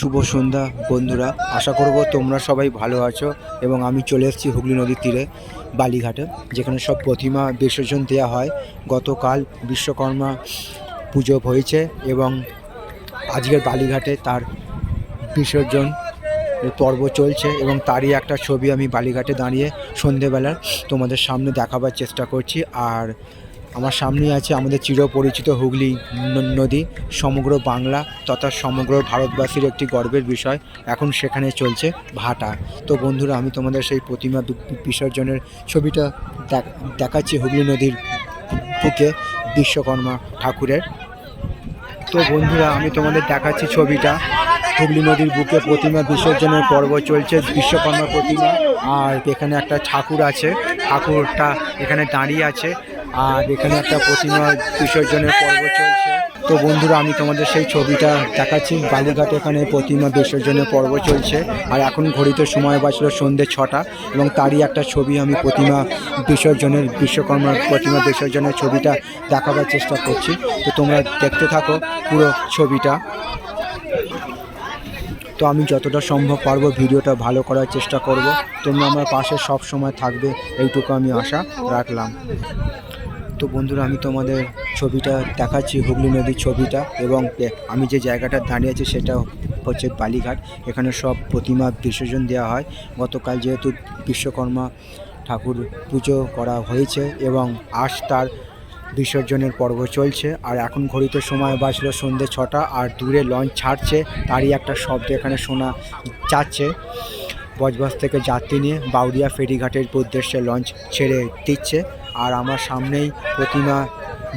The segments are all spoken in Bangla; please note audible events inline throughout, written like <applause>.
শুভ সন্ধ্যা, বন্ধুরা। আশা করব তোমরা সবাই ভালো আছো এবং আমি চলে এসেছি হুগলি নদীর তীরে, বালিঘাটে, যেখানে সব প্রতিমা বিসর্জন দেওয়া হয়। গতকাল বিশ্বকর্মা পুজো হয়েছে এবং আজকের বালিঘাটে তার বিসর্জন পর্ব চলছে এবং তারই একটা ছবি আমি বালিঘাটে দাঁড়িয়ে সন্ধেবেলা তোমাদের সামনে দেখাবার চেষ্টা করছি। আর আমার সামনেই আছে আমাদের চিরপরিচিত হুগলি নদী, সমগ্র বাংলা তথা সমগ্র ভারতবাসীর একটি গর্বের বিষয়। এখন সেখানে চলছে ভাটা। তো বন্ধুরা, আমি তোমাদের সেই প্রতিমা বিসর্জনের ছবিটা দেখ- দেখাচ্ছি হুগলি নদীর বুকে বিশ্বকর্মা ঠাকুরের। তো বন্ধুরা, আমি তোমাদের দেখাচ্ছি ছবিটা। হুগলি নদীর বুকে প্রতিমা বিসর্জনের পর্ব চলছে, বিশ্বকর্মা প্রতিমা। আর এখানে একটা ঠাকুর আছে। ঠাকুরটা এখানে দাঁড়িয়ে আছে। আর এখানে একটা প্রতিমা বিসর্জনের পর্ব চলছে। তো বন্ধুরা, আমি তোমাদের সেই ছবিটা দেখাচ্ছি। বালিঘাট এখানে প্রতিমা বিসর্জনের পর্ব চলছে। আর এখন ঘড়িতে সময় বাঁচলো সন্ধ্যে ছটা এবং তারই একটা ছবি আমি প্রতিমা বিসর্জনের বিশ্বকর্মার প্রতিমা বিসর্জনের ছবিটা দেখাবার চেষ্টা করছি। তো তোমরা দেখতে থাকো পুরো ছবিটা। তো আমি যতটা সম্ভব পারব ভিডিওটা ভালো করার চেষ্টা করব। তোমরা আমার পাশে সব সময় থাকবে, এইটুকু আমি আশা রাখলাম। তো বন্ধুরা, আমি তোমাদের ছবিটা দেখাচ্ছি, হুগলি নদীর ছবিটা এবং আমি যে জায়গাটা দাঁড়িয়ে আছি সেটা হচ্ছে বালিঘাট। এখানে সব প্রতিমা বিসর্জন দেওয়া হয়। গতকাল যেহেতু বিশ্বকর্মা ঠাকুর পুজো করা হয়েছে এবং আজ তার বিসর্জনের পর্ব চলছে। আর এখন ঘড়িতে সময় বাজলো সন্ধ্যে ছটা, আর দূরে লঞ্চ ছাড়ছে, তারই একটা শব্দ এখানে শোনা যাচ্ছে। বজবজ থেকে যাত্রী নিয়ে বাউরিয়া ফেরিঘাটের উদ্দেশ্যে লঞ্চ ছেড়ে দিচ্ছে। আর আমার সামনেই প্রতিমা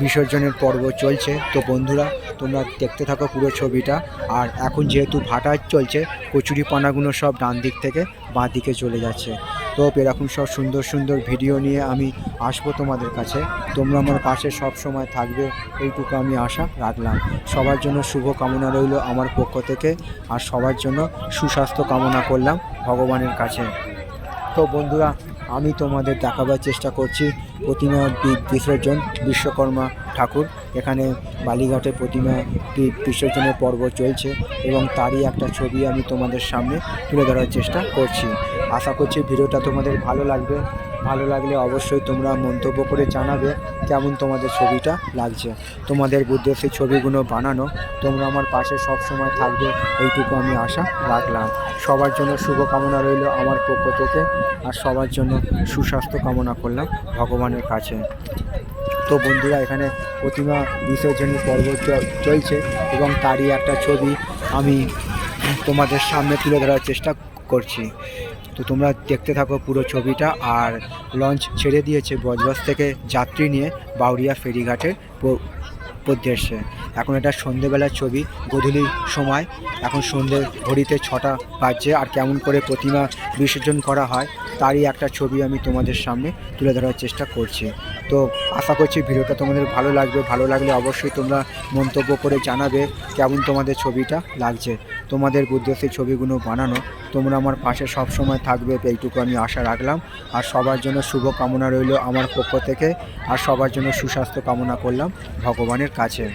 বিসর্জনের পর্ব চলছে। তো বন্ধুরা, তোমরা দেখতে থাকো পুরো ছবিটা। আর এখন যেহেতু ভাটা চলছে কচুরি পানাগুলো সব ডান দিক থেকে বাঁ দিকে চলে যাচ্ছে। তো এরকম সব সুন্দর সুন্দর ভিডিও নিয়ে আমি আসব তোমাদের কাছে। তোমরা আমার পাশে সব সময় থাকবে, এইটুকু আমি আশা রাখলাম। সবার জন্য শুভ কামনা রইল আমার পক্ষ থেকে, আর সবার জন্য সুস্বাস্থ্য কামনা করলাম ভগবানের কাছে। তো বন্ধুরা, আমি তোমাদের দেখাবার চেষ্টা করছি প্রতিমা বিসর্জন বিশ্বকর্মা ঠাকুর। এখানে বালিঘাটে প্রতিমা বিসর্জনের পর্ব চলছে এবং তারই একটা ছবি আমি তোমাদের সামনে তুলে ধরার চেষ্টা করছি। আশা করছি ভিডিওটা তোমাদের ভালো লাগবে। ভালো লাগলে অবশ্যই তোমরা মন্তব্য করে জানাবে কেমন তোমাদের ছবিটা লাগছে। তোমাদের সেই ছবিগুলো বানানো, তোমরা আমার পাশে সব সময় থাকবে এইটুকু আমি আশা রাখলাম। সবার জন্য শুভকামনা রইল আমার পক্ষ থেকে আর সবার জন্য সুস্বাস্থ্য কামনা করলাম ভগবানের কাছে। তো বন্ধুরা, এখানে প্রতিমা বিসর্জনের পর্ব চলছে এবং তারই একটা ছবি আমি তোমাদের সামনে তুলে ধরার চেষ্টা করছি। তো তোমরা দেখতে থাকো পুরো ছবিটা আর লঞ্চ ছেড়ে দিয়েছে বজবাস থেকে যাত্রী নিয়ে বাউরিয়া ফেরিঘাটের উদ্দেশ্যে এখন এটা সন্ধেবেলার ছবি, গধূলির সময়। এখন সন্ধে ঘড়িতে ছটা বাজছে আর কেমন করে প্রতিমা বিসর্জন করা হয়, তারই একটা ছবি আমি তোমাদের সামনে তুলে ধরার চেষ্টা করছি। তো আশা করছি ভিডিওটা তোমাদের ভালো লাগবে। ভালো লাগলে অবশ্যই তোমরা মন্তব্য করে জানাবে কেমন তোমাদের ছবিটা লাগছে। তোমাদের সেই ছবিগুলো বানানো। তোমরা আমার পাশে সব সময় থাকবে, এইটুকু আমি আশা রাখলাম। আর সবার জন্য শুভ কামনা রইল আমার পক্ষ থেকে। আর সবার জন্য সুস্বাস্থ্য কামনা করলাম। ভগবানের কাছে।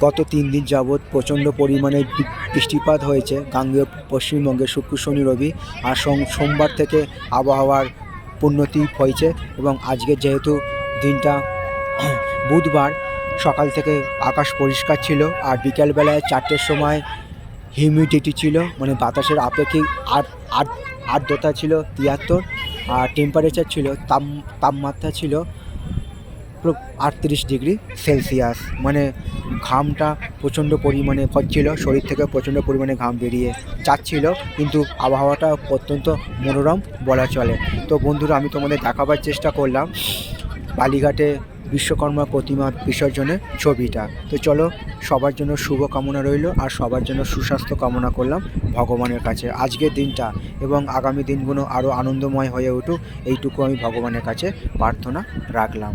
গত তিন দিন যাবৎ প্রচণ্ড পরিমাণে বৃষ্টিপাত হয়েছে। গাঙ্গেয় পশ্চিমবঙ্গে শুক্র, শনি, রবি আর সোম- সোমবার থেকে আবহাওয়ার উন্নতি হয়েছে এবং আজকে যেহেতু দিনটা <clears throat> বুধবার, সকাল থেকে আকাশ পরিষ্কার ছিল আর বিকেলবেলায় চারটের সময় হিউমিডিটি ছিল মানে বাতাসের আপেক্ষিক আর আর আর্দ্রতা ছিল তিয়াত্তর, আর টেম্পারেচার ছিল তাপ তাপমাত্রা ছিল আটত্রিশ ডিগ্রি সেলসিয়াস। মানে ঘামটা প্রচণ্ড পরিমাণে হচ্ছিল, শরীর থেকে প্রচণ্ড পরিমাণে ঘাম বেরিয়ে যাচ্ছিল, কিন্তু আবহাওয়াটা অত্যন্ত মনোরম বলা চলে। তো বন্ধুরা, আমি তোমাদের দেখাবার চেষ্টা করলাম। বালিঘাটে বিশ্বকর্মা প্রতিমা বিসর্জনের ছবিটা। তো চলো, সবার জন্য শুভ কামনা রইল আর সবার জন্য সুস্বাস্থ্য কামনা করলাম ভগবানের কাছে। আজকের দিনটা এবং আগামী দিনগুলো আরও আনন্দময় হয়ে উঠুক, এইটুকু আমি ভগবানের কাছে প্রার্থনা রাখলাম।